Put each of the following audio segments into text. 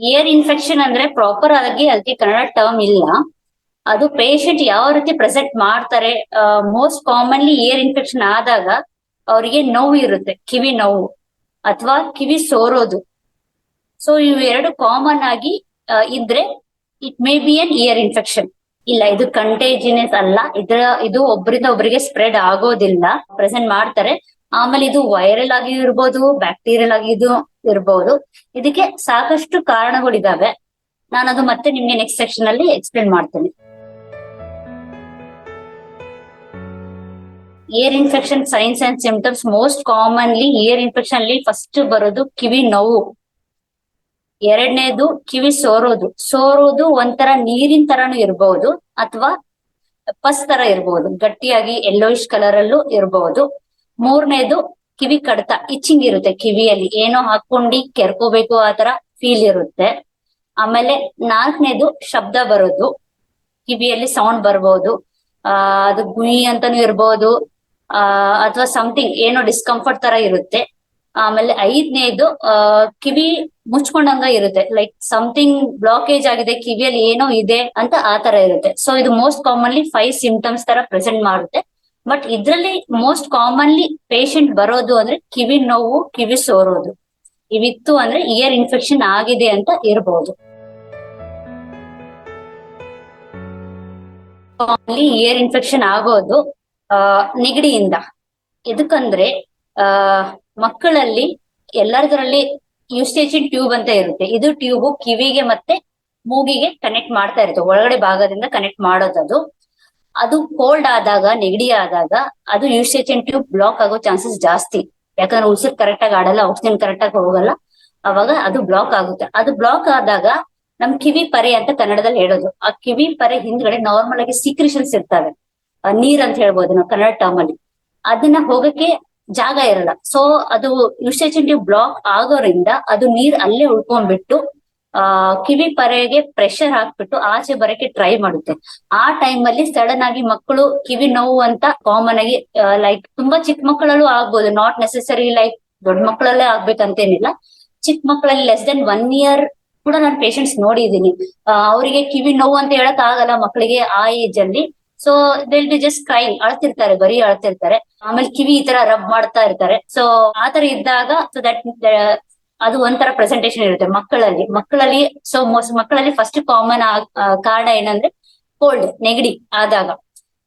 Year infection ಅಂದ್ರೆ proper ಆಗಿ ಅದಕ್ಕೆ ಕನ್ನಡ ಟರ್ಮ್ ಇಲ್ಲ. ಅದು ಪೇಷಂಟ್ ಯಾವ ರೀತಿ ಪ್ರೆಸೆಂಟ್ ಮಾಡ್ತಾರೆ ಮೋಸ್ಟ್ ಕಾಮನ್ಲಿ ಇಯರ್ ಇನ್ಫೆಕ್ಷನ್ ಆದಾಗ ಅವರಿಗೆ ನೋವು ಇರುತ್ತೆ, ಕಿವಿ ನೋವು ಅಥವಾ ಕಿವಿ ಸೋರೋದು. ಸೊ ಇವೆರಡು ಕಾಮನ್ ಆಗಿ ಇದ್ರೆ it may be an ear infection ಇಲ್ಲ, ಇದು ಕಂಟೇಜಿನಸ್ ಅಲ್ಲ, ಇದ್ರ, ಇದು ಒಬ್ಬರಿಂದ ಒಬ್ಬರಿಗೆ ಸ್ಪ್ರೆಡ್ ಆಗೋದಿಲ್ಲ ಪ್ರೆಸೆಂಟ್ ಮಾಡ್ತಾರೆ. ಆಮೇಲೆ ಇದು ವೈರಲ್ ಆಗಿ ಇರ್ಬೋದು ಬ್ಯಾಕ್ಟೀರಿಯಲ್ ಆಗಿ ಇದು ಇರ್ಬೋದು. ಇದಕ್ಕೆ ಸಾಕಷ್ಟು ಕಾರಣಗಳಿದಾವೆ. ನಾನು ಅದು ಮತ್ತೆ ನಿಮ್ಗೆ ನೆಕ್ಸ್ಟ್ ಸೆಕ್ಷನ್ ಅಲ್ಲಿ ಎಕ್ಸ್ಪ್ಲೇನ್ ಮಾಡ್ತೇನೆ. Ear infection signs and symptoms most commonly ear infection ಅಲ್ಲಿ ಫಸ್ಟ್ ಬರೋದು ಕಿವಿ ನೋವು. ಎರಡನೇದು ಕಿವಿ ಸೋರೋದು. ಸೋರೋದು ಒಂಥರ ನೀರಿನ ತರಾನು ಇರಬಹುದು ಅಥವಾ ಪಸ್ ತರ ಇರಬಹುದು ಗಟ್ಟಿಯಾಗಿ ಯೆಲ್ಲೋಯಿಶ್ ಕಲರ್ ಅಲ್ಲೂ ಇರಬಹುದು ಮೂರನೇದು ಕಿವಿ ಕಡತ ಇಚ್ಚಿಂಗ್ ಇರುತ್ತೆ ಕಿವಿಯಲ್ಲಿ. ಏನೋ ಹಾಕೊಂಡಿ ಕೆರ್ಕೋಬೇಕು ಆ ತರ ಫೀಲ್ ಇರುತ್ತೆ. ಆಮೇಲೆ ನಾಲ್ಕನೇದು ಶಬ್ದ ಬರೋದು. ಕಿವಿಯಲ್ಲಿ ಸೌಂಡ್ ಬರ್ಬೋದು. ಆ, ಅದು ಗುಯಿ ಅಂತಾನು ಇರ್ಬೋದು. ಆ, ಅಥವಾ ಸಮಥಿಂಗ್ ಏನೋ ಡಿಸ್ಕಂಫರ್ಟ್ ತರ ಇರುತ್ತೆ. ಆಮೇಲೆ ಐದನೇದು, ಆ, ಕಿವಿ ಮುಚ್ಕೊಂಡಂಗ ಇರುತ್ತೆ. ಲೈಕ್ ಸಮಥಿಂಗ್ ಬ್ಲಾಕೇಜ್ ಆಗಿದೆ, ಕಿವಿಯಲ್ಲಿ ಏನೋ ಇದೆ ಅಂತ ಆ ತರ ಇರುತ್ತೆ. ಸೊ ಇದು ಮೋಸ್ಟ್ ಕಾಮನ್ಲಿ ಫೈವ್ ಸಿಂಪ್ಟಮ್ಸ್ ತರ ಪ್ರೆಸೆಂಟ್ ಮಾಡುತ್ತೆ. ಬಟ್ ಇದ್ರಲ್ಲಿ ಮೋಸ್ಟ್ ಕಾಮನ್ಲಿ ಪೇಷಂಟ್ ಬರೋದು ಅಂದ್ರೆ ಕಿವಿ ನೋವು, ಕಿವಿ ಸೋರೋದು. ಇವಿತ್ತು ಅಂದ್ರೆ ಇಯರ್ ಇನ್ಫೆಕ್ಷನ್ ಆಗಿದೆ ಅಂತ ಇರಬಹುದು ಇಯರ್ ಇನ್ಫೆಕ್ಷನ್ ಆಗೋದು, ಆ, ನೆಗಡಿಯಿಂದ. ಎದಕ್ಕಂದ್ರೆ, ಆ, ಮಕ್ಕಳಲ್ಲಿ ಎಲ್ಲರದ್ರಲ್ಲಿ ಯೂಸ್ಟೇಜಿನ್ ಟ್ಯೂಬ್ ಅಂತ ಇರುತ್ತೆ. ಇದು ಟ್ಯೂಬ್ ಕಿವಿಗೆ ಮತ್ತೆ ಮೂಗಿಗೆ ಕನೆಕ್ಟ್ ಮಾಡ್ತಾ ಇರುತ್ತೆ. ಒಳಗಡೆ ಭಾಗದಿಂದ ಕನೆಕ್ಟ್ ಮಾಡೋದದು. ಅದು ಕೋಲ್ಡ್ ಆದಾಗ, ನೆಗಡಿ ಆದಾಗ, ಅದು ಯೂಸ್ಟೇಷನ್ ಟ್ಯೂಬ್ ಬ್ಲಾಕ್ ಆಗೋ ಚಾನ್ಸಸ್ ಜಾಸ್ತಿ. ಯಾಕಂದ್ರೆ ಉಸಿರು ಕರೆಕ್ಟ್ ಆಗಿ ಆಡಲ್ಲ ಆಕ್ಸಿಜನ್ ಕರೆಕ್ಟ್ ಆಗಿ ಹೋಗಲ್ಲ. ಅವಾಗ ಅದು ಬ್ಲಾಕ್ ಆಗುತ್ತೆ. ಅದು ಬ್ಲಾಕ್ ಆದಾಗ ನಮ್ ಕಿವಿ ಪರೆ ಅಂತ ಕನ್ನಡದಲ್ಲಿ ಹೇಳೋದು. ಆ ಕಿವಿ ಪರೆ ಹಿಂದ್ಗಡೆ ನಾರ್ಮಲ್ ಆಗಿ ಸೀಕ್ರಿಷನ್ಸ್ ಇರ್ತವೆ. ನೀರ್ ಅಂತ ಹೇಳ್ಬೋದು ನಾವು ಕನ್ನಡ ಟರ್ಮ್ ಅಲ್ಲಿ. ಅದನ್ನ ಹೋಗಕ್ಕೆ ಜಾಗ ಇರಲ್ಲ. ಸೊ ಅದು ಯೂಸ್ಟೇಷನ್ ಟ್ಯೂಬ್ ಬ್ಲಾಕ್ ಆಗೋರಿಂದ ಅದು ನೀರ್ ಅಲ್ಲೇ ಉಳ್ಕೊಂಡ್ಬಿಟ್ಟು ಆ, ಕಿವಿ ಪರೆಗೆ ಪ್ರೆಷರ್ ಹಾಕ್ಬಿಟ್ಟು ಆಚೆ ಬರಕ್ಕೆ ಟ್ರೈ ಮಾಡುತ್ತೆ. ಆ ಟೈಮ್ ಅಲ್ಲಿ ಸಡನ್ ಆಗಿ ಮಕ್ಕಳು ಕಿವಿ ನೋವು ಅಂತ ಕಾಮನ್ ಆಗಿ ಲೈಕ್ ತುಂಬಾ ಚಿಕ್ಕ ಮಕ್ಕಳಲ್ಲೂ ಆಗ್ಬೋದು. ನಾಟ್ ನೆಸೆಸರಿ ಲೈಕ್ ದೊಡ್ಡ ಮಕ್ಕಳಲ್ಲೇ ಆಗ್ಬೇಕಂತೇನಿಲ್ಲ. ಚಿಕ್ಕ ಮಕ್ಕಳಲ್ಲಿ ಲೆಸ್ ದೆನ್ ಒನ್ ಇಯರ್ ಕೂಡ ನಾನು ಪೇಷಂಟ್ಸ್ ನೋಡಿದೀನಿ ಅವರಿಗೆ ಕಿವಿ ನೋವು ಅಂತ ಹೇಳಕ್ ಆಗಲ್ಲ ಮಕ್ಕಳಿಗೆ ಆ ಏಜ್ ಅಲ್ಲಿ. So they'll be just cry ಅಳ್ತಿರ್ತಾರೆ, ಬರೀ ಅಳ್ತಿರ್ತಾರೆ. ಆಮೇಲೆ ಕಿವಿ ಈ ತರ ರಬ್ ಮಾಡ್ತಾ ಇರ್ತಾರೆ. ಸೊ ಆತರ ಇದ್ದಾಗ ಸೊ ದಟ್ ಅದು ಒಂಥರ ಪ್ರೆಸೆಂಟೇಶನ್ ಇರುತ್ತೆ ಮಕ್ಕಳಲ್ಲಿ. ಮಕ್ಕಳಲ್ಲಿ ಸೊ ಮಕ್ಕಳಲ್ಲಿ ಫಸ್ಟ್ ಕಾಮನ್ ಕಾರಣ ಏನಂದ್ರೆ ಕೋಲ್ಡ್ ನೆಗಡಿ ಆದಾಗ.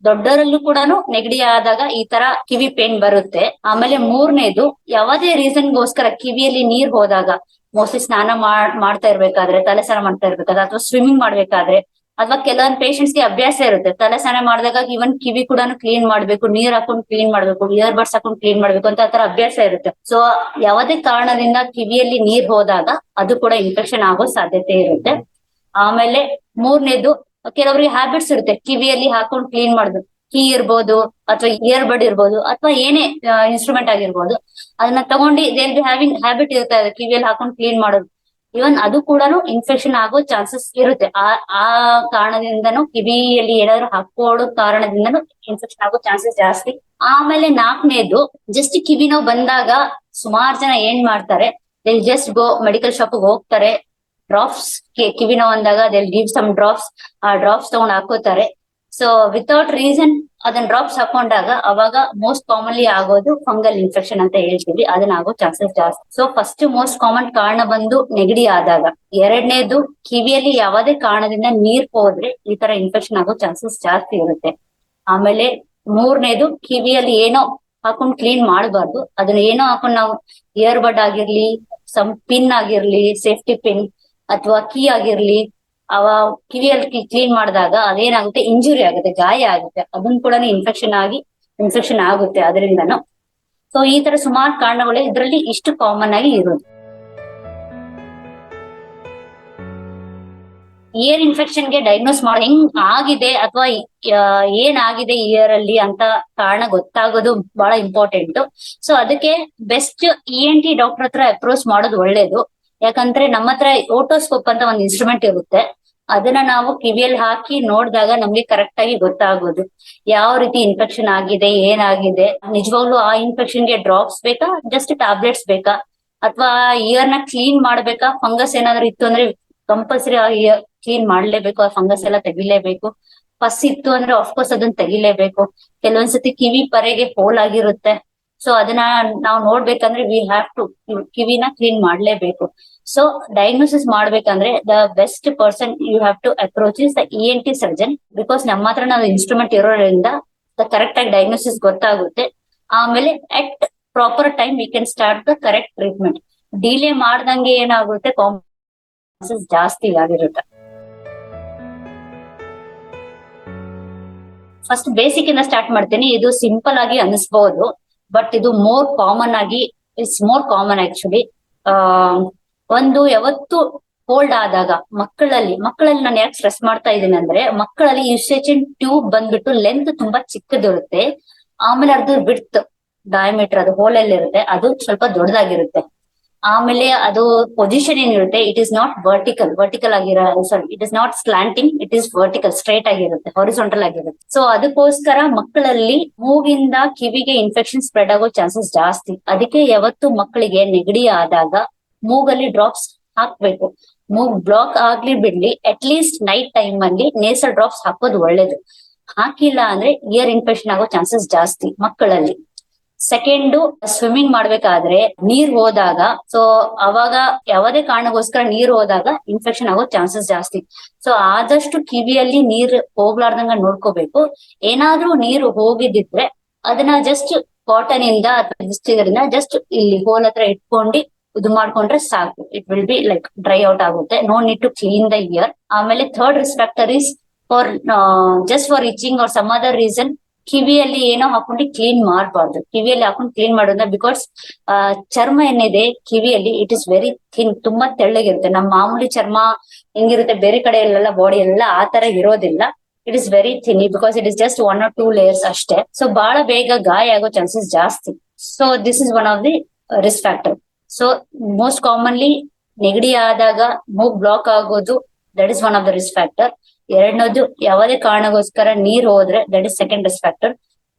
ದೊಡ್ಡವರಲ್ಲೂ ಕೂಡ ನೆಗಡಿ ಆದಾಗ ಈ ತರ ಕಿವಿ ಪೇನ್ ಬರುತ್ತೆ. ಆಮೇಲೆ ಮೂರನೇದು, ಯಾವುದೇ ರೀಸನ್ಗೋಸ್ಕರ ಕಿವಿಯಲ್ಲಿ ನೀರ್ ಹೋದಾಗ ಮೋಸ್ಟ್ಲಿ ಸ್ನಾನ ಮಾಡ್, ಮಾಡ್ತಾ ಇರ್ಬೇಕಾದ್ರೆ ತಲೆ ಸ್ನಾನ ಮಾಡ್ತಾ ಇರ್ಬೇಕಾದ್ರೆ, ಅಥವಾ ಸ್ವಿಮ್ಮಿಂಗ್ ಮಾಡ್ಬೇಕಾದ್ರೆ ಅಥವಾ ಕೆಲವೊಂದ್ ಪೇಷಂಟ್ಸ್ಗೆ ಅಭ್ಯಾಸ ಇರುತ್ತೆ. ತಲೆ ಸ್ನಾನ ಮಾಡಿದಾಗ ಇವನ್ ಕಿವಿ ಕೂಡ ಕ್ಲೀನ್ ಮಾಡ್ಬೇಕು, ನೀರ್ ಹಾಕೊಂಡು ಕ್ಲೀನ್ ಮಾಡ್ಬೇಕು ಇಯರ್ ಬಡ್ಸ್ ಹಾಕೊಂಡು ಕ್ಲೀನ್ ಮಾಡ್ಬೇಕು ಅಂತ ಆತರ ಅಭ್ಯಾಸ ಇರುತ್ತೆ. ಸೊ ಯಾವುದೇ ಕಾರಣದಿಂದ ಕಿವಿಯಲ್ಲಿ ನೀರ್ ಹೋದಾಗ ಅದು ಕೂಡ ಇನ್ಫೆಕ್ಷನ್ ಆಗೋ ಸಾಧ್ಯತೆ ಇರುತ್ತೆ. ಆಮೇಲೆ ಮೂರನೇದು, ಕೆಲವರಿಗೆ ಹ್ಯಾಬಿಟ್ಸ್ ಇರುತ್ತೆ. ಕಿವಿಯಲ್ಲಿ ಹಾಕೊಂಡು ಕ್ಲೀನ್ ಮಾಡುದು ಕೀ ಇರ್ಬೋದು, ಅಥವಾ ಇಯರ್ ಬಡ್ ಇರ್ಬೋದು, ಅಥವಾ ಏನೇ ಇನ್ಸ್ಟ್ರೂಮೆಂಟ್ ಆಗಿರ್ಬೋದು. ಅದನ್ನ ತಗೊಂಡು ಹ್ಯಾವಿಂಗ್ ಹ್ಯಾಬಿಟ್ ಇರುತ್ತೆ ಕಿವಿಯಲ್ಲಿ ಹಾಕೊಂಡು ಕ್ಲೀನ್ ಮಾಡೋದು. ಇವನ್ ಅದು ಕೂಡ ಇನ್ಫೆಕ್ಷನ್ ಆಗೋ ಚಾನ್ಸಸ್ ಇರುತ್ತೆ. ಆ ಆ ಕಾರಣದಿಂದನೂ ಕಿವಿಯಲ್ಲಿ ಏನಾದ್ರು ಹಾಕೊಳ್ಳೋ ಕಾರಣದಿಂದನೂ ಇನ್ಫೆಕ್ಷನ್ ಆಗೋ ಚಾನ್ಸಸ್ ಜಾಸ್ತಿ. ಆಮೇಲೆ ನಾಲ್ಕನೇದು ಜಸ್ಟ್ ಕಿವಿ ನೋವು ಬಂದಾಗ ಸುಮಾರು ಜನ ಏನ್ ಮಾಡ್ತಾರೆ they'll just go medical shop ಹೋಗ್ತಾರೆ. ಡ್ರಾಪ್ಸ್ ಕಿವಿ ನೋವು ಅಂದಾಗ ದೆಲ್ ಗಿವ್ ಸಮ್ ಡ್ರಾಪ್ಸ್ ಆ ಡ್ರಾಪ್ಸ್ ತಗೊಂಡ್ ಹಾಕೋತಾರೆ. ಸೊ ವಿತೌಟ್ ರೀಸನ್ ಅದನ್ನ ಡ್ರಾಪ್ಸ್ ಹಾಕೊಂಡಾಗ ಅವಾಗ ಮೋಸ್ಟ್ ಕಾಮನ್ಲಿ ಆಗೋದು ಫಂಗಲ್ ಇನ್ಫೆಕ್ಷನ್ ಅಂತ ಹೇಳ್ತೀವಿ. ಅದನ್ನ ಆಗೋ ಚಾನ್ಸಸ್ ಜಾಸ್ತಿ. ಸೊ ಫಸ್ಟ್ ಮೋಸ್ಟ್ ಕಾಮನ್ ಕಾರಣ ಬಂದು ನೆಗಡಿ ಆದಾಗ. ಎರಡನೇದು ಕಿವಿಯಲ್ಲಿ ಯಾವುದೇ ಕಾರಣದಿಂದ ನೀರ್ ಹೋದ್ರೆ ಈ ತರ ಇನ್ಫೆಕ್ಷನ್ ಆಗೋ ಚಾನ್ಸಸ್ ಜಾಸ್ತಿ ಇರುತ್ತೆ. ಆಮೇಲೆ ಮೂರನೇದು ಕಿವಿಯಲ್ಲಿ ಏನೋ ಹಾಕೊಂಡ್ ಕ್ಲೀನ್ ಮಾಡಬಾರ್ದು. ಅದನ್ನ ಏನೋ ಹಾಕೊಂಡ್ ನಾವು ಇಯರ್ ಬಡ್ ಆಗಿರ್ಲಿ ಸಮ್ ಪಿನ್ ಆಗಿರ್ಲಿ ಸೇಫ್ಟಿ ಪಿನ್ ಅಥವಾ ಕೀ ಆಗಿರ್ಲಿ ಅವ ಕಿವಿಯಲ್ಲಿ ಕ್ಲೀನ್ ಮಾಡಿದಾಗ ಅದೇನಾಗುತ್ತೆ? ಇಂಜುರಿ ಆಗುತ್ತೆ, ಗಾಯ ಆಗುತ್ತೆ. ಅದನ್ನ ಕೂಡ ಇನ್ಫೆಕ್ಷನ್ ಆಗಿ ಇನ್ಫೆಕ್ಷನ್ ಆಗುತ್ತೆ ಅದರಿಂದನು. ಸೊ ಈ ತರ ಸುಮಾರು ಕಾರಣಗಳು ಇದರಲ್ಲಿ ಇಷ್ಟು ಕಾಮನ್ ಆಗಿ ಇರೋದು. ಇಯರ್ ಇನ್ಫೆಕ್ಷನ್ಗೆ ಡಯಾಗ್ನೋಸ್ ಮಾಡಿ, ಹೆಂಗ್ ಆಗಿದೆ ಅಥವಾ ಏನಾಗಿದೆ ಇಯರ್ ಅಲ್ಲಿ ಅಂತ ಕಾರಣ ಗೊತ್ತಾಗೋದು ಬಹಳ ಇಂಪಾರ್ಟೆಂಟ್ ಸೊ ಅದಕ್ಕೆ best E N T doctor ಹತ್ರ ಅಪ್ರೋಚ್ ಮಾಡೋದು ಒಳ್ಳೇದು. ಯಾಕಂದ್ರೆ ನಮ್ಮ ಹತ್ರ ಓಟೋಸ್ಕೋಪ್ ಅಂತ ಒಂದು ಇನ್ಸ್ಟ್ರೂಮೆಂಟ್ ಇರುತ್ತೆ. ಅದನ್ನ ನಾವು ಕಿವಿಯಲ್ಲಿ ಹಾಕಿ ನೋಡಿದಾಗ ನಮ್ಗೆ ಕರೆಕ್ಟ್ ಆಗಿ ಗೊತ್ತಾಗೋದು. ಯಾವ ರೀತಿ ಇನ್ಫೆಕ್ಷನ್ ಆಗಿದೆ, ಏನಾಗಿದೆ? ನಿಜವಾಗ್ಲೂ ಆ ಇನ್ಫೆಕ್ಷನ್ಗೆ ಡ್ರಾಪ್ಸ್ ಬೇಕಾ? ಜಸ್ಟ್ ಟ್ಯಾಬ್ಲೆಟ್ಸ್ ಬೇಕಾ? ಅಥವಾ ಇಯರ್ನ ಕ್ಲೀನ್ ಮಾಡ್ಬೇಕಾ? ಫಂಗಸ್ ಏನಾದ್ರು ಇತ್ತು ಅಂದ್ರೆ ಕಂಪಲ್ಸರಿ ಆ ಇಯರ್ ಕ್ಲೀನ್ ಮಾಡ್ಲೇಬೇಕು, ಆ ಫಂಗಸ್ ಎಲ್ಲ ತೆಗಿಲೇಬೇಕು. ಪಸ್ ಇತ್ತು ಅಂದ್ರೆ ಆಫ್ಕೋರ್ಸ್ ಅದನ್ನ ತೆಗಿಲೇಬೇಕು. ಕೆಲವೊಂದ್ಸತಿ ಕಿವಿ ಪರೆಗೆ ಹೋಲ್ ಆಗಿರುತ್ತೆ. ಸೊ ಅದನ್ನ ನಾವು ನೋಡ್ಬೇಕಂದ್ರೆ ವಿ ಹ್ಯಾವ್ ಟು ಕಿವಿನ ಕ್ಲೀನ್ ಮಾಡ್ಲೇಬೇಕು. ಸೊ ಡಯಾಗ್ನೋಸಿಸ್ ಮಾಡ್ಬೇಕಂದ್ರೆ the best person you have to approach is the E N T surgeon because ನಮ್ಮ ಹತ್ರ ನಾವು ಇನ್ಸ್ಟ್ರೂಮೆಂಟ್ ಇರೋದ್ರಿಂದ ದ ಕರೆಕ್ಟ್ ಆಗಿ ಡಯಾಗ್ನೋಸಿಸ್ ಗೊತ್ತಾಗುತ್ತೆ. ಆಮೇಲೆ at proper time we can start the correct treatment delay ಮಾಡ್ದಂಗೆ ಏನಾಗುತ್ತೆ? ಕಾಂಪ್ಲಿಕೇಶನ್ಸ್ ಜಾಸ್ತಿ ಆಗಿರುತ್ತೆ. ಫಸ್ಟ್ ಬೇಸಿಕ್ ಇಂದ ಸ್ಟಾರ್ಟ್ ಮಾಡ್ತೀನಿ. ಇದು ಸಿಂಪಲ್ ಆಗಿ ಅನಿಸ್ಬಹುದು ಬಟ್ ಇದು ಮೋರ್ ಕಾಮನ್ ಆಗಿ ಇಟ್ಸ್ ಮೋರ್ ಕಾಮನ್ ಆಕ್ಚುಲಿ ಆ, ಒಂದು ಯಾವತ್ತು ಕೋಲ್ಡ್ ಆದಾಗ ಮಕ್ಕಳಲ್ಲಿ ಮಕ್ಕಳಲ್ಲಿ ನಾನು ಯಾಕೆ ಸ್ಟ್ರೆಸ್ ಮಾಡ್ತಾ ಇದ್ದೀನಿ ಅಂದ್ರೆ, ಮಕ್ಕಳಲ್ಲಿ ಯುಸೇಚಿನ್ ಟ್ಯೂಬ್ ಬಂದ್ಬಿಟ್ಟು ಲೆಂತ್ ತುಂಬಾ ಚಿಕ್ಕದಿರುತ್ತೆ. ಆಮೇಲೆ ಅದು ಬಿಡ್ತ್ ಡಯಾಮೀಟರ್ ಅದು ಹೋಲಲ್ಲಿ ಇರುತ್ತೆ ಅದು ಸ್ವಲ್ಪ ದೊಡ್ಡದಾಗಿರುತ್ತೆ. ಆಮೇಲೆ ಅದು ಪೊಸಿಷನ್ ಏನಿರುತ್ತೆ it is not vertical vertical ಆಗಿರೋ sorry it is not slanting it is vertical straight ಆಗಿರುತ್ತೆ ಹಾರಿಸೊಂಟಲ್ ಆಗಿರುತ್ತೆ. ಸೊ ಅದಕ್ಕೋಸ್ಕರ ಮಕ್ಕಳಲ್ಲಿ ಮೂಗಿಂದ ಕಿವಿಗೆ ಇನ್ಫೆಕ್ಷನ್ ಸ್ಪ್ರೆಡ್ ಆಗೋ ಚಾನ್ಸಸ್ ಜಾಸ್ತಿ. ಅದಕ್ಕೆ ಯಾವತ್ತು ಮಕ್ಕಳಿಗೆ ನೆಗಡಿ ಆದಾಗ ಮೂಗಲ್ಲಿ ಡ್ರಾಪ್ಸ್ ಹಾಕ್ಬೇಕು. ಮೂಗ್ ಬ್ಲಾಕ್ ಆಗ್ಲಿ ಬಿಡ್ಲಿ ಅಟ್ ಲೀಸ್ಟ್ ನೈಟ್ ಟೈಮ್ ಅಲ್ಲಿ ನೇಸಲ್ ಡ್ರಾಪ್ಸ್ ಹಾಕೋದು ಒಳ್ಳೇದು. ಹಾಕಿಲ್ಲ ಅಂದ್ರೆ ಇಯರ್ ಇನ್ಫೆಕ್ಷನ್ ಆಗೋ ಚಾನ್ಸಸ್ ಜಾಸ್ತಿ ಮಕ್ಕಳಲ್ಲಿ. ಸೆಕೆಂಡ್ ಸ್ವಿಮ್ಮಿಂಗ್ ಮಾಡ್ಬೇಕಾದ್ರೆ ನೀರ್ ಹೋದಾಗ ಸೊ ಅವಾಗ ಯಾವುದೇ ಕಾರಣಕ್ಕೋಸ್ಕರ ನೀರ್ ಹೋದಾಗ ಇನ್ಫೆಕ್ಷನ್ ಆಗೋ ಚಾನ್ಸಸ್ ಜಾಸ್ತಿ. ಸೊ ಆದಷ್ಟು ಕಿವಿಯಲ್ಲಿ ನೀರ್ ಹೋಗ್ಲಾರ್ದಂಗ ನೋಡ್ಕೋಬೇಕು. ಏನಾದ್ರೂ ನೀರು ಹೋಗಿದ್ದಿದ್ರೆ ಅದನ್ನ ಜಸ್ಟ್ ಕಾಟನ್ ಇಂದ ಅಥವಾ ಜಸ್ಟ್ ಇಲ್ಲಿ ಹೋಲ್ ಹತ್ರ ಇಟ್ಕೊಂಡು ಇದು ಮಾಡ್ಕೊಂಡ್ರೆ ಸಾಕು. It will be like dry out ಆಗುತ್ತೆ. No need to clean the ear ಆಮೇಲೆ third respecter is for just for reaching or some other reason ಕಿವಿಯಲ್ಲಿ ಏನೋ ಹಾಕೊಂಡು ಕ್ಲೀನ್ ಮಾಡಬಾರ್ದು. ಕಿವಿಯಲ್ಲಿ ಹಾಕೊಂಡು ಕ್ಲೀನ್ ಮಾಡೋದ್ರಿಂದ ಬಿಕಾಸ್ ಚರ್ಮ ಏನಿದೆ ಕಿವಿಯಲ್ಲಿ ಇಟ್ ಇಸ್ ವೆರಿ ಥಿನ್ ತುಂಬಾ ತೆಳ್ಳಗಿರುತ್ತೆ. ನಮ್ಮ ಮಾಮೂಲಿ ಚರ್ಮ ಹೆಂಗಿರುತ್ತೆ, ಬೇರೆ ಕಡೆ ಎಲ್ಲ ಬಾಡಿ ಎಲ್ಲ ಆ ತರ ಇರೋದಿಲ್ಲ. It is very thin because it is just one or two layers ಅಷ್ಟೇ. ಸೊ ಬಹಳ ಬೇಗ ಗಾಯ ಆಗೋ ಚಾನ್ಸಸ್ ಜಾಸ್ತಿ. So this is one of the risk factor so most commonly ನೆಗಡಿ ಆದಾಗ ಮೂಗ್ ಬ್ಲಾಕ್ ಆಗೋದು that is one of the risk factor ಎರಡನೇದು, ಯಾವುದೇ ಕಾರಣಗೋಸ್ಕರ ನೀರ್ ಹೋದ್ರೆ that is second risk factor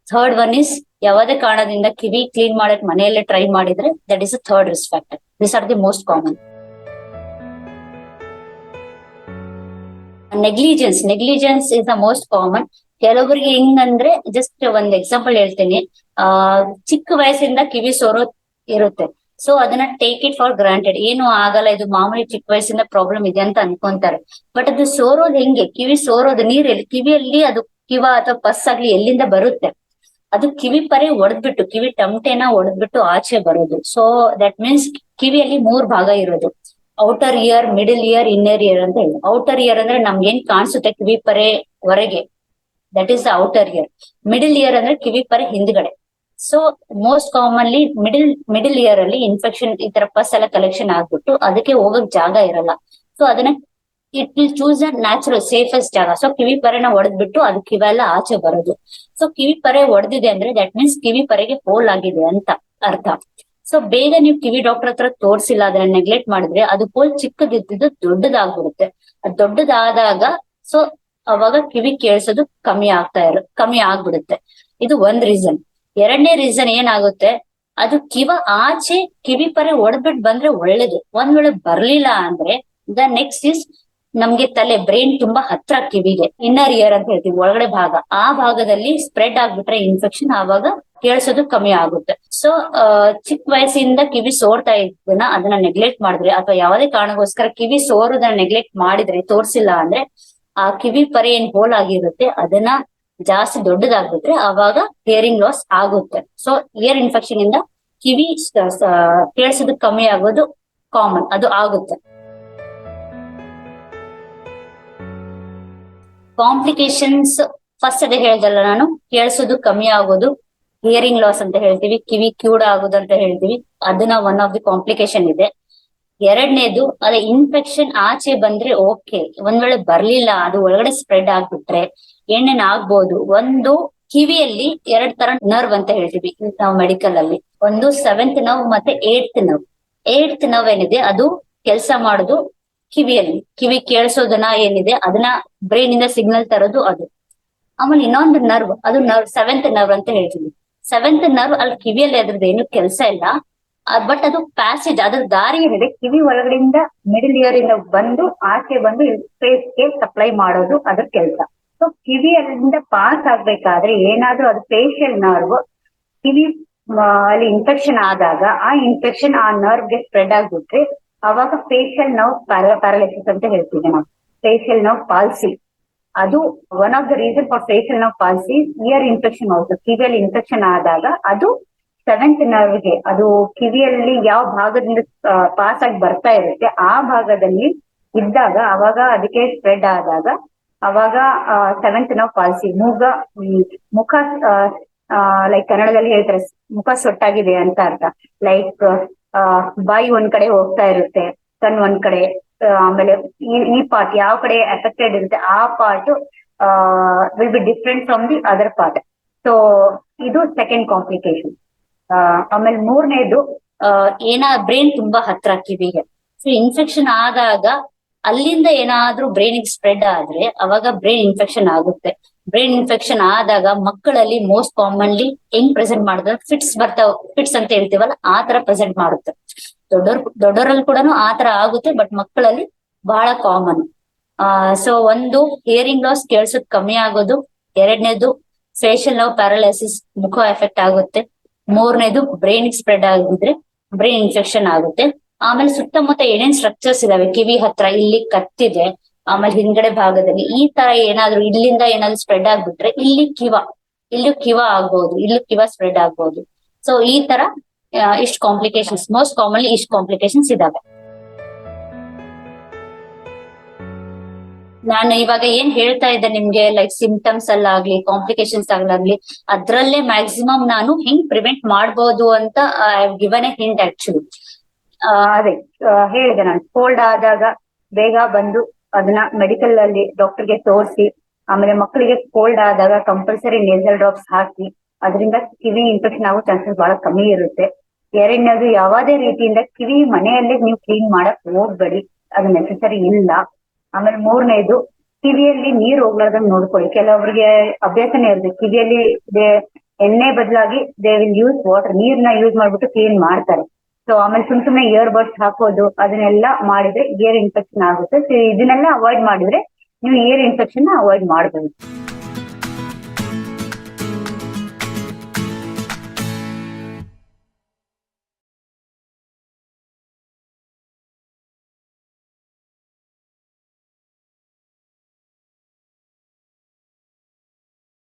third one is ಯಾವುದೇ ಕಾರಣದಿಂದ ಕಿವಿ ಕ್ಲೀನ್ ಮಾಡಕ್ ಮನೆಯಲ್ಲೇ ಟ್ರೈ ಮಾಡಿದ್ರೆ that is third risk factor this are the most common negligence negligence is the most common ಕೆಲವರಿಗೆ ಹೆಂಗಂದ್ರೆ ಜಸ್ಟ್ ಒಂದ್ ಎಕ್ಸಾಂಪಲ್ ಹೇಳ್ತೀನಿ. ಆ, ಚಿಕ್ಕ ವಯಸ್ಸಿಂದ ಕಿವಿ ಸೋರೋ ಇರುತ್ತೆ. ಸೊ ಅದನ್ನ ಟೇಕ್ ಇಟ್ ಫಾರ್ ಗ್ರಾಂಟೆಡ್ ಏನು ಆಗಲ್ಲ, ಇದು ಮಾಮೂಲಿ ಚಿಕ್ಕ ವಯಸ್ಸಿಂದ ಪ್ರಾಬ್ಲಮ್ ಇದೆ ಅಂತ ಅನ್ಕೊಂತಾರೆ. ಬಟ್ ಅದು ಸೋರೋದು ಹೆಂಗೆ? ಕಿವಿ ಸೋರೋದು ನೀರಲ್ಲಿ? ಕಿವಿಯಲ್ಲಿ ಅದು ಕಿವ ಅಥವಾ ಪಸ್ ಆಗ್ಲಿ ಎಲ್ಲಿಂದ ಬರುತ್ತೆ? ಅದು ಕಿವಿ ಪರೆ ಒಡೆದ್ಬಿಟ್ಟು, ಕಿವಿ ಟಮಟೆನ ಒಡೆದ್ಬಿಟ್ಟು ಆಚೆ ಬರೋದು. ಸೊ ದಟ್ ಮೀನ್ಸ್ ಕಿವಿಯಲ್ಲಿ ಮೂರ್ ಭಾಗ ಇರೋದು. Outer ear middle ear inner ear ಅಂತ ಹೇಳಿ. ಔಟರ್ ಇಯರ್ ಅಂದ್ರೆ ನಮ್ಗೆ ಏನ್ ಕಾಣಿಸುತ್ತೆ ಕಿವಿ ಪರೆ ಹೊರಗೆ? That is the outer ear middle ear ಅಂದ್ರೆ ಕಿವಿ ಪರೆ ಹಿಂದ್ಗಡೆ. So most commonly middle middle ear ಅಲ್ಲಿ ಇನ್ಫೆಕ್ಷನ್ ಈ ತರ ಪಸ್ ಎಲ್ಲ ಕಲೆಕ್ಷನ್ ಆಗ್ಬಿಟ್ಟು ಅದಕ್ಕೆ ಹೋಗಕ್ ಜಾಗ ಇರಲ್ಲ. ಸೊ ಅದನ್ನ it will choose a natural safest ಜಾಗ. ಸೊ ಕಿವಿ ಪರೆನ ಹೊಡೆದ್ಬಿಟ್ಟು ಅದು ಕಿವೆಲ್ಲ ಆಚೆ ಬರೋದು. ಸೊ ಕಿವಿ ಪರೆ ಹೊಡೆದಿದೆ ಅಂದ್ರೆ ದಟ್ ಮೀನ್ಸ್ ಕಿವಿ ಪರೆಗೆ ಹೋಲ್ ಆಗಿದೆ ಅಂತ ಅರ್ಥ. ಸೊ ಬೇಗ ನೀವು ಕಿವಿ ಡಾಕ್ಟರ್ ಹತ್ರ ತೋರಿಸಿಲ್ಲ, ಅದನ್ನ ನೆಗ್ಲೆಕ್ಟ್ ಮಾಡಿದ್ರೆ ಅದು ಹೋಲ್ ಚಿಕ್ಕದಿದ್ದು ದೊಡ್ಡದಾಗ್ಬಿಡುತ್ತೆ. ಅದು ದೊಡ್ಡದಾದಾಗ ಸೊ ಅವಾಗ ಕಿವಿ ಕೇಳಿಸೋದು ಕಮ್ಮಿ ಆಗ್ತಾ ಇರೋ, ಕಮ್ಮಿ ಆಗ್ಬಿಡುತ್ತೆ. ಇದು ಒಂದ್ ರೀಸನ್ ಎರಡನೇ ರೀಸನ್ ಏನಾಗುತ್ತೆ? ಅದು ಕಿವ ಆಚೆ ಕಿವಿ ಪರೆ ಒಡೆದ್ಬಿಟ್ಟು ಬಂದ್ರೆ ಒಳ್ಳೇದು. ಒಂದ್ ವೇಳೆ ಬರ್ಲಿಲ್ಲ ಅಂದ್ರೆ ದ ನೆಕ್ಸ್ಟ್ ಇಸ್ ನಮ್ಗೆ ತಲೆ ಬ್ರೈನ್ ತುಂಬಾ ಹತ್ರ ಕಿವಿಗೆ. ಇನ್ನರ್ ಇಯರ್ ಅಂತ ಹೇಳ್ತೀವಿ, ಒಳಗಡೆ ಭಾಗ. ಆ ಭಾಗದಲ್ಲಿ ಸ್ಪ್ರೆಡ್ ಆಗ್ಬಿಟ್ರೆ ಇನ್ಫೆಕ್ಷನ್ ಆವಾಗ ಕೇಳಿಸೋದು ಕಮ್ಮಿ ಆಗುತ್ತೆ. ಸೊ ಚಿಕ್ಕ ವಯಸ್ಸಿಂದ ಕಿವಿ ಸೋರ್ತಾ ಇದ್ದನ್ನ ಅದನ್ನ ನೆಗ್ಲೆಕ್ಟ್ ಮಾಡಿದ್ರೆ, ಅಥವಾ ಯಾವುದೇ ಕಾರಣಕ್ಕೋಸ್ಕರ ಕಿವಿ ಸೋರೋದನ್ನ ನೆಗ್ಲೆಕ್ಟ್ ಮಾಡಿದ್ರೆ, ತೋರ್ಸಿಲ್ಲ ಅಂದ್ರೆ, ಆ ಕಿವಿ ಪರಿ ಏನ್ ಹೋಲ್ ಆಗಿರುತ್ತೆ, ಅದನ್ನ ಜಾಸ್ತಿ ದೊಡ್ಡದಾಗ್ಬಿಟ್ರೆ ಅವಾಗ ಹಿಯರಿಂಗ್ ಲಾಸ್ ಆಗುತ್ತೆ. ಸೊ ಇಯರ್ ಇನ್ಫೆಕ್ಷನ್ ಇಂದ ಕಿವಿ ಕೇಳಿಸೋದು ಕಮ್ಮಿ ಆಗೋದು ಕಾಮನ್ ಅದು ಆಗುತ್ತೆ. ಕಾಂಪ್ಲಿಕೇಶನ್ಸ್ ಫಸ್ಟ್ ಅದೇ ಹೇಳ್ದಲ್ಲ ನಾನು, ಕೇಳಿಸೋದು ಕಮ್ಮಿ ಆಗೋದು ಹಿಯರಿಂಗ್ ಲಾಸ್ ಅಂತ ಹೇಳ್ತೀವಿ, ಕಿವಿ ಕ್ಯೂಡ್ ಆಗೋದು ಅಂತ ಹೇಳ್ತೀವಿ, ಅದನ್ನ ಒನ್ ಆಫ್ ದಿ ಕಾಂಪ್ಲಿಕೇಶನ್ ಇದೆ. ಎರಡನೇದು, ಅದೇ ಇನ್ಫೆಕ್ಷನ್ ಆಚೆ ಬಂದ್ರೆ ಓಕೆ ಒಂದ್ ವೇಳೆ ಬರ್ಲಿಲ್ಲ, ಅದು ಒಳಗಡೆ ಸ್ಪ್ರೆಡ್ ಆಗ್ಬಿಟ್ರೆ ಏನೇನ್ ಆಗ್ಬೋದು ಒಂದು ಕಿವಿಯಲ್ಲಿ ಎರಡ್ ತರ ನರ್ವ್ ಅಂತ ಹೇಳ್ತೀವಿ ನಾವು ಮೆಡಿಕಲ್ ಅಲ್ಲಿ. ಒಂದು ಸೆವೆಂತ್ ನರ್ವ್ ಮತ್ತೆ ಏಟ್ತ್ ನರ್ವ್ ಏಟ್ತ್ ನರ್ವ್ ಏನಿದೆ ಅದು ಕೆಲಸ ಮಾಡೋದು ಕಿವಿಯಲ್ಲಿ. ಕಿವಿ ಕೇಳಿಸೋದನ್ನ ಏನಿದೆ ಅದನ್ನ ಬ್ರೈನ್ ಇಂದ ಸಿಗ್ನಲ್ ತರೋದು ಅದು. ಆಮೇಲೆ ಇನ್ನೊಂದು ನರ್ವ್ ಅದು ನರ್ವ್ ಸೆವೆಂತ್ ನರ್ವ್ ಅಂತ ಹೇಳ್ತೀವಿ. ಸೆವೆಂತ್ ನರ್ವ್ ಅಲ್ಲಿ ಕಿವಿಯಲ್ಲಿ ಅದ್ರದ್ದು ಏನು ಕೆಲಸ ಇಲ್ಲ. ಬಟ್ ಅದು ಪ್ಯಾಸೇಜ್ ಅದ್ರ ದಾರಿ ಏನಿದೆ ಕಿವಿ ಒಳಗಡೆಯಿಂದ ಮಿಡಲ್ ಇಯರ್ ಇಂದ ಬಂದು ಆಚೆ ಬಂದು ಫೇಸ್ಗೆ ಸಪ್ಲೈ ಮಾಡೋದು ಅದ್ರ ಕೆಲಸ. ಸೊ ಕಿವಿಯಲ್ಲಿಂದ ಪಾಸ್ ಆಗ್ಬೇಕಾದ್ರೆ ಏನಾದ್ರೂ ಅದು ಫೇಶಿಯಲ್ ನರ್ವ್ ಕಿವಿ ಅಲ್ಲಿ ಇನ್ಫೆಕ್ಷನ್ ಆದಾಗ ಆ ಇನ್ಫೆಕ್ಷನ್ ಆ ನರ್ವ್ಗೆ ಸ್ಪ್ರೆಡ್ ಆಗ್ಬಿಟ್ರೆ ಅವಾಗ ಫೇಶಿಯಲ್ ನರ್ವ್ ಪ್ಯಾರಾಲಿಸಿಸ್ ಅಂತ ಹೇಳ್ತೀವಿ ನಾವು. ಫೇಶಿಯಲ್ ನರ್ವ್ ಪಾಲ್ಸಿ ಅದು one of the reason for facial nerve palsy ear infection ಆಗುತ್ತೆ ಕಿವಿಯಲ್ಲಿ ಇನ್ಫೆಕ್ಷನ್ ಆದಾಗ ಅದು ಸೆವೆಂತ್ ನರ್ವ್ಗೆ ಅದು ಕಿವಿಯಲ್ಲಿ ಯಾವ ಭಾಗದಿಂದ ಪಾಸ್ ಆಗಿ ಬರ್ತಾ ಇರುತ್ತೆ, ಆ ಭಾಗದಲ್ಲಿ ಇದ್ದಾಗ ಅವಾಗ ಅದಕ್ಕೆ ಸ್ಪ್ರೆಡ್ ಆದಾಗ ಅವಾಗ ಸೆವೆಂತ್ ನಾವು ಪಾಲಿಸಿ. ಮೂಗ ಮುಖ ಲೈಕ್ ಕನ್ನಡದಲ್ಲಿ ಹೇಳ್ತಾರೆ, ಮುಖ ಸೊಟ್ಟಾಗಿದೆ ಅಂತ ಅರ್ಥ. ಲೈಕ್ ಬಾಯಿ ಒಂದ್ ಕಡೆ ಹೋಗ್ತಾ ಇರುತ್ತೆ, ಕಣ್ ಒಂದ್ ಕಡೆ ಆಮೇಲೆ ಈ ಈ ಪಾರ್ಟ್ ಯಾವ ಕಡೆ ಎಫೆಕ್ಟೆಡ್ ಇರುತ್ತೆ, ಆ part will be different from the other part so ಇದು ಸೆಕೆಂಡ್ ಕಾಂಪ್ಲಿಕೇಶನ್ ಆಮೇಲೆ ಮೂರನೇದು ಏನ ಬ್ರೈನ್ ತುಂಬಾ ಹತ್ರ ಕಿವಿಗೆ ಸೊ ಇನ್ಫೆಕ್ಷನ್ ಆದಾಗ ಅಲ್ಲಿಂದ ಏನಾದ್ರೂ ಬ್ರೈನ್ ಸ್ಪ್ರೆಡ್ ಆದ್ರೆ ಅವಾಗ ಬ್ರೈನ್ ಇನ್ಫೆಕ್ಷನ್ ಆಗುತ್ತೆ. ಬ್ರೈನ್ ಇನ್ಫೆಕ್ಷನ್ ಆದಾಗ ಮಕ್ಕಳಲ್ಲಿ ಮೋಸ್ಟ್ ಕಾಮನ್ಲಿ ಹೆಂಗ್ ಪ್ರೆಸೆಂಟ್ ಮಾಡಿದ್ರೆ ಫಿಟ್ಸ್ ಬರ್ತಾವ ಫಿಟ್ಸ್ ಅಂತ ಹೇಳ್ತೀವಲ್ಲ, ಆ ತರ ಪ್ರೆಸೆಂಟ್ ಮಾಡುತ್ತೆ. ದೊಡ್ಡೋರ್, ದೊಡ್ಡೋರಲ್ಲಿ ಕೂಡ ಆ ತರ ಆಗುತ್ತೆ ಬಟ್ ಮಕ್ಕಳಲ್ಲಿ ಬಹಳ ಕಾಮನ್ ಆ ಸೊ ಒಂದು ಹಿಯರಿಂಗ್ ಲಾಸ್ ಕೇಳಿಸೋದ್ ಕಮ್ಮಿ ಆಗೋದು, ಎರಡನೇದು ಫೇಶಿಯಲ್ ನೋವು ಪ್ಯಾರಲೈಸಿಸ್ ಮುಖ ಎಫೆಕ್ಟ್ ಆಗುತ್ತೆ, ಮೂರನೇದು ಬ್ರೈನ್ ಸ್ಪ್ರೆಡ್ ಆಗಿದ್ರೆ ಬ್ರೈನ್ ಇನ್ಫೆಕ್ಷನ್ ಆಗುತ್ತೆ. ಆಮೇಲೆ ಸುತ್ತಮುತ್ತ ಏನೇನ್ ಸ್ಟ್ರಕ್ಚರ್ಸ್ ಇದಾವೆ? ಕಿವಿ ಹತ್ರ ಇಲ್ಲಿ ಕತ್ತಿದೆ, ಆಮೇಲೆ ಹಿಂದ್ಗಡೆ ಭಾಗದಲ್ಲಿ ಈ ತರ ಏನಾದ್ರು ಇಲ್ಲಿಂದ ಏನಾದ್ರು ಸ್ಪ್ರೆಡ್ ಆಗ್ಬಿಟ್ರೆ ಇಲ್ಲಿ ಕಿವ, ಇಲ್ಲೂ ಕಿವ ಆಗ್ಬಹುದು ಇಲ್ಲೂ ಕಿವ ಸ್ಪ್ರೆಡ್ ಆಗ್ಬಹುದು ಸೊ ಈ ತರ ಇಷ್ಟು ಕಾಂಪ್ಲಿಕೇಶನ್ಸ್ ಮೋಸ್ಟ್ ಕಾಮನ್ಲಿ ಇಷ್ಟು ಕಾಂಪ್ಲಿಕೇಶನ್ಸ್ ಇದಾವೆ. ನಾನು ಇವಾಗ ಏನ್ ಹೇಳ್ತಾ ಇದ್ದೆ ನಿಮ್ಗೆ ಲೈಕ್ ಸಿಂಪ್ಟಮ್ಸ್ ಅಲ್ಲಾಗ್ಲಿ ಕಾಂಪ್ಲಿಕೇಶನ್ಸ್ ಆಗ್ಲಾಗ್ಲಿ, ಅದ್ರಲ್ಲೇ ಮ್ಯಾಕ್ಸಿಮಮ್ ನಾನು ಹೆಂಗ್ ಪ್ರಿವೆಂಟ್ ಮಾಡ್ಬೋದು ಅಂತ I given a hint actually ಅದೇ ಹೇಳಿದೆ ನಾನು. ಕೋಲ್ಡ್ ಆದಾಗ ಬೇಗ ಬಂದು ಅದನ್ನ ಮೆಡಿಕಲ್ ಅಲ್ಲಿ ಡಾಕ್ಟರ್ಗೆ ತೋರಿಸಿ, ಆಮೇಲೆ ಮಕ್ಕಳಿಗೆ ಕೋಲ್ಡ್ ಆದಾಗ ಕಂಪಲ್ಸರಿ ನೇಸಲ್ ಡ್ರಾಪ್ಸ್ ಹಾಕಿ, ಅದರಿಂದ ಕಿವಿ ಇನ್ಫೆಕ್ಷನ್ ಆಗೋ ಚಾನ್ಸಸ್ ಬಹಳ ಕಮ್ಮಿ ಇರುತ್ತೆ. ಎರಡನೇದು, ಯಾವುದೇ ರೀತಿಯಿಂದ ಕಿವಿ ಮನೆಯಲ್ಲಿ ನೀವು ಕ್ಲೀನ್ ಮಾಡಕ್ ಹೋಗ್ಬೇಡಿ. ಅದು ನೆಸೆಸರಿ ಇಲ್ಲ. ಆಮೇಲೆ ಮೂರನೇದು, ಕಿವಿಯಲ್ಲಿ ನೀರ್ ಹೋಗ್ಲಾರ್ದಂಗ್ ನೋಡ್ಕೊಳ್ಳಿ. ಕೆಲವರಿಗೆ ಅಭ್ಯಾಸನೇ ಇರುತ್ತೆ. ಕಿವಿಯಲ್ಲಿ ಎಣ್ಣೆ ಬದಲಾಗಿ ದೇ ವಿಲ್ ಯೂಸ್ ವಾಟರ್ ನೀರ್ನ ಯೂಸ್ ಮಾಡ್ಬಿಟ್ಟು ಕ್ಲೀನ್ ಮಾಡ್ತಾರೆ. ಸೊ ಆಮೇಲೆ ಸುಮ್ ಸುಮ್ನೆ ಇಯರ್ ಬಡ್ಸ್ ಹಾಕೋದು, ಅದನ್ನೆಲ್ಲ ಮಾಡಿದ್ರೆ ಇಯರ್ ಇನ್ಫೆಕ್ಷನ್ ಆಗುತ್ತೆ. ಸೊ ಇದನ್ನೆಲ್ಲ ಅವಾಯ್ಡ್ ಮಾಡಿದ್ರೆ, ನೀವು ಇಯರ್ ಇನ್ಫೆಕ್ಷನ್ ಅವಾಯ್ಡ್ ಮಾಡಬಹುದು